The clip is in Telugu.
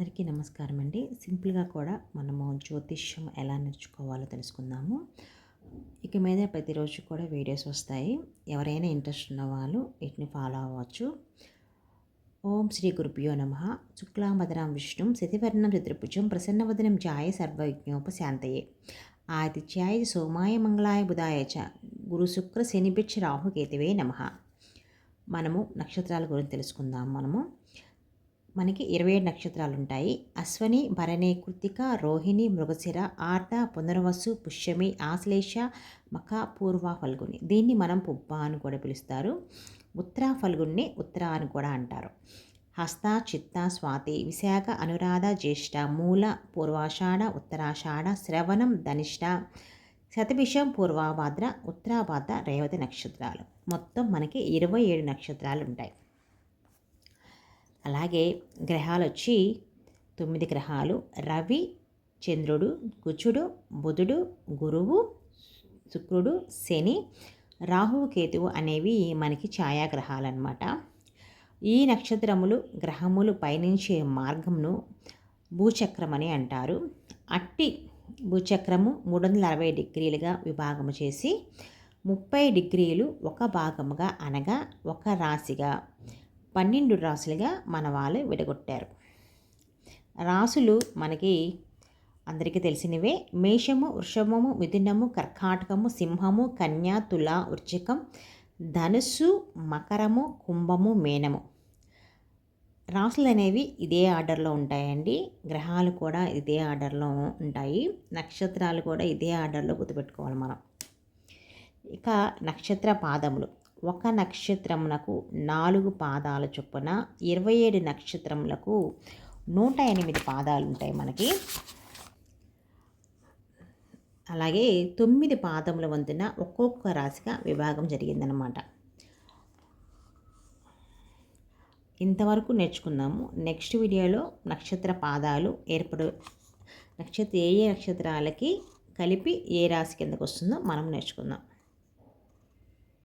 అందరికీ నమస్కారం అండి సింపుల్గా కూడా మనము జ్యోతిష్యం ఎలా నేర్చుకోవాలో తెలుసుకుందాము. ఇక మీద ప్రతిరోజు కూడా వీడియోస్ వస్తాయి. ఎవరైనా ఇంట్రెస్ట్ ఉన్న వాళ్ళు వీటిని ఫాలో అవ్వచ్చు. ఓం శ్రీ గురుభ్యో నమ. శుక్లాంబదరాం విష్ణుం శతివర్ణం చతుర్భుజం ప్రసన్నవదనం జాయ సర్వజ్ఞోపశాంతయే. ఆదిత్యాయ సోమాయ మంగళాయ బుధాయ చ. గురు శుక్ర శనిభిక్ష రాహుకేతువే నమ. మనము నక్షత్రాల గురించి తెలుసుకుందాం మనము. మనకి ఇరవై ఏడు నక్షత్రాలు ఉంటాయి అశ్వని భరణి కృతిక రోహిణి మృగశిర ఆర్త పునర్వసు పుష్యమి ఆశ్లేష మఖ పూర్వ ఫల్గుని. దీన్ని మనం పుబ్బ అని కూడా పిలుస్తారు. ఉత్తర ఫల్గుణ్ణి ఉత్తర అని కూడా అంటారు. హస్త చిత్త స్వాతి విశాఖ అనురాధ జ్యేష్ఠ మూల పూర్వాషాఢ ఉత్తరాషాఢ శ్రవణం ధనిష్ట శతభిషం పూర్వాభాద్ర ఉత్తరాభాద్ర రేవతి నక్షత్రాలు. మొత్తం మనకి ఇరవై ఏడు నక్షత్రాలు ఉంటాయి అలాగే గ్రహాలు వచ్చి తొమ్మిది గ్రహాలు. రవి చంద్రుడు కుచుడు బుధుడు గురువు శుక్రుడు శని. రాహువు కేతువు అనేవి మనకి ఛాయాగ్రహాలు అనమాట ఈ నక్షత్రములు గ్రహములు పయనించే మార్గంను భూచక్రం అని అంటారు. అట్టి భూచక్రము మూడు వందల అరవై డిగ్రీలుగా విభాగము చేసి ముప్పై డిగ్రీలు ఒక భాగముగా అనగా ఒక రాశిగా. పన్నెండు రాసులుగా మన వాళ్ళు విడగొట్టారు. రాసులు మనకి అందరికీ తెలిసినవే. మేషము వృషభము మిథునము కర్కాటకము సింహము కన్యా తుల వృచ్చికం ధనుస్సు మకరము కుంభము మేనము. రాసులు అనేవి ఇదే ఆర్డర్లో ఉంటాయండి. గ్రహాలు కూడా ఇదే ఆర్డర్లో ఉంటాయి. నక్షత్రాలు కూడా ఇదే ఆర్డర్లో గుర్తుపెట్టుకోవాలి మనం. ఇక నక్షత్ర పాదములు. ఒక నక్షత్రమునకు నాలుగు పాదాల చొప్పున ఇరవై ఏడు నక్షత్రములకు నూట ఎనిమిది పాదాలు ఉంటాయి మనకి. అలాగే తొమ్మిది పాదముల వంతున ఒక్కొక్క రాశిగా విభాగం జరిగిందనమాట ఇంతవరకు నేర్చుకున్నాము. నెక్స్ట్ వీడియోలో నక్షత్ర పాదాలు ఏర్పడు నక్షత్ర ఏ ఏ నక్షత్రాలకి కలిపి ఏ రాశి కిందకు వస్తుందో మనం నేర్చుకుందాం.